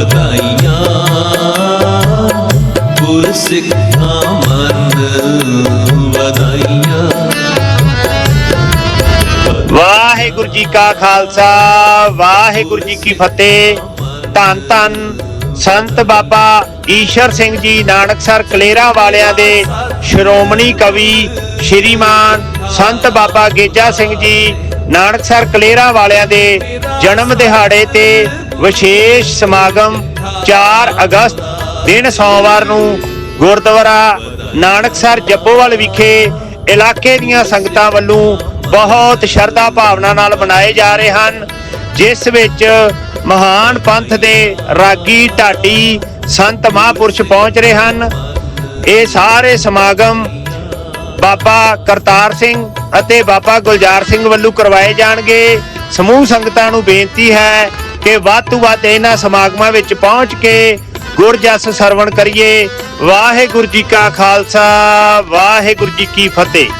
ਵਧਾਈਆਂ। ਗੁਰ ਮਨ ਵਧਾਈਆਂ। ਵਾਹਿਗੁਰੂ ਜੀ ਕਾ ਖਾਲਸਾ, ਵਾਹਿਗੁਰੂ ਜੀ ਕੀ ਫਤਿਹ। ਧੰਨ ਧੰਨ ਸੰਤ ਬਾਬਾ ਈਸ਼ਰ ਸਿੰਘ ਜੀ ਨਾਨਕਸਰ ਕਲੇਰਾ ਵਾਲਿਆਂ ਦੇ ਸ਼੍ਰੋਮਣੀ ਕਵੀ ਸ਼੍ਰੀਮਾਨ ਸੰਤ ਬਾਬਾ ਗੇਜਾ ਸਿੰਘ ਜੀ ਨਾਨਕਸਰ ਕਲੇਰਾ ਵਾਲਿਆਂ ਦੇ ਜਨਮ ਦਿਹਾੜੇ ਤੇ ਵਿਸ਼ੇਸ਼ ਸਮਾਗਮ 4 ਅਗਸਤ ਦਿਨ ਸੋਮਵਾਰ ਨੂੰ ਗੁਰਦੁਆਰਾ ਨਾਨਕਸਰ ਜੱਬੋਵਾਲ ਵਿਖੇ ਇਲਾਕੇ ਦੀਆਂ ਸੰਗਤਾਂ ਵੱਲੋਂ ਬਹੁਤ ਸ਼ਰਧਾ ਭਾਵਨਾ ਨਾਲ ਮਨਾਏ ਜਾ ਰਹੇ ਹਨ, ਜਿਸ ਵਿੱਚ ਮਹਾਨ ਪੰਥ ਦੇ ਰਾਗੀ ਢਾਡੀ ਸੰਤ ਮਹਾਂਪੁਰਸ਼ ਪਹੁੰਚ ਰਹੇ ਹਨ। ਇਹ ਸਾਰੇ ਸਮਾਗਮ ਬਾਬਾ ਕਰਤਾਰ ਸਿੰਘ ਅਤੇ ਬਾਬਾ ਗੁਲਜ਼ਾਰ ਸਿੰਘ ਵੱਲੋਂ ਕਰਵਾਏ ਜਾਣਗੇ। ਸਮੂਹ ਸੰਗਤਾਂ ਨੂੰ ਬੇਨਤੀ ਹੈ ਕਿ ਵੱਧ ਤੋਂ ਵੱਧ ਇਹਨਾਂ ਸਮਾਗਮਾਂ ਵਿੱਚ ਪਹੁੰਚ ਕੇ ਗੁਰਜਸ ਸਰਵਣ ਕਰੀਏ। ਵਾਹਿਗੁਰੂ ਜੀ ਕਾ ਖਾਲਸਾ, ਵਾਹਿਗੁਰੂ ਜੀ ਕੀ ਫਤਿਹ।